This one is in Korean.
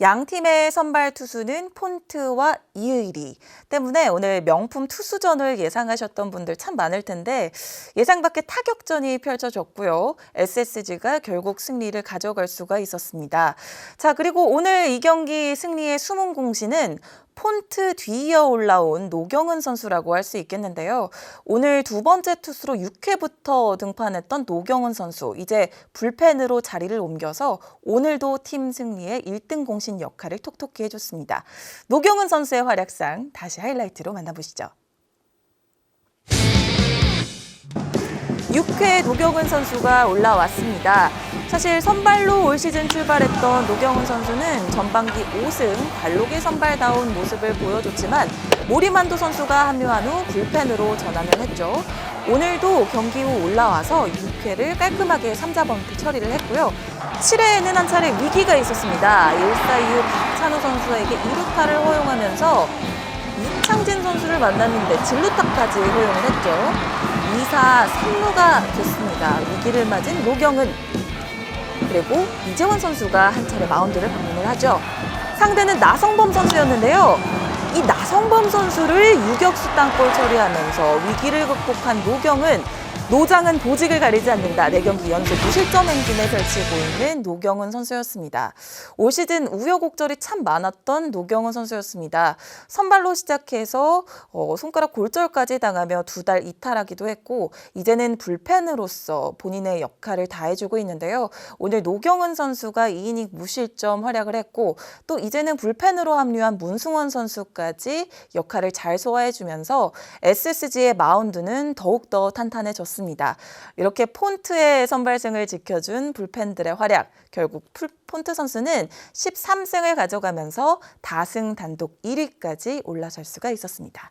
양 팀의 선발 투수는 폰트와 이의리 때문에 오늘 명품 투수전을 예상하셨던 분들 참 많을 텐데 예상 밖의 타격전이 펼쳐졌고요. SSG가 결국 승리를 가져갈 수가 있었습니다. 자, 그리고 오늘 이 경기 승리의 숨은 공신은 폰트 뒤이어 올라온 노경은 선수라고 할 수 있겠는데요. 오늘 두 번째 투수로 6회부터 등판했던 노경은 선수, 이제 불펜으로 자리를 옮겨서 오늘도 팀 승리의 1등 공신 역할을 톡톡히 해줬습니다. 노경은 선수의 활약상 다시 하이라이트로 만나보시죠. 6회 노경은 선수가 올라왔습니다. 사실 선발로 올 시즌 출발했던 노경은 선수는 전반기 5승 관록의 선발다운 모습을 보여줬지만 모리만도 선수가 합류한 후 불펜으로 전환을 했죠. 오늘도 경기 후 올라와서 6회를 깔끔하게 3자번트 처리를 했고요. 7회에는 한 차례 위기가 있었습니다. 1사 이후 박찬호 선수에게 2루타를 허용하면서 이창진 선수를 만났는데 진루타까지 허용을 했죠. 2사 3루가 됐습니다. 위기를 맞은 노경은 그리고 이재원 선수가 한 차례 마운드를 방문을 하죠. 상대는 나성범 선수였는데요. 이 나성범 선수를 유격수 땅볼 처리하면서 위기를 극복한 노경은 노장은 보직을 가리지 않는다. 4경기 연속 무실점 행진을 펼치고 있는 노경은 선수였습니다. 올 시즌 우여곡절이 참 많았던 노경은 선수였습니다. 선발로 시작해서 어, 손가락 골절까지 당하며 두 달 이탈하기도 했고 이제는 불펜으로서 본인의 역할을 다해주고 있는데요. 오늘 노경은 선수가 2이닝 무실점 활약을 했고 또 이제는 불펜으로 합류한 문승원 선수까지 역할을 잘 소화해주면서 SSG의 마운드는 더욱더 탄탄해졌습니다. 이렇게 폰트의 선발승을 지켜준 불펜들의 활약, 결국 풀- 폰트 선수는 13승을 가져가면서 다승 단독 1위까지 올라설 수가 있었습니다.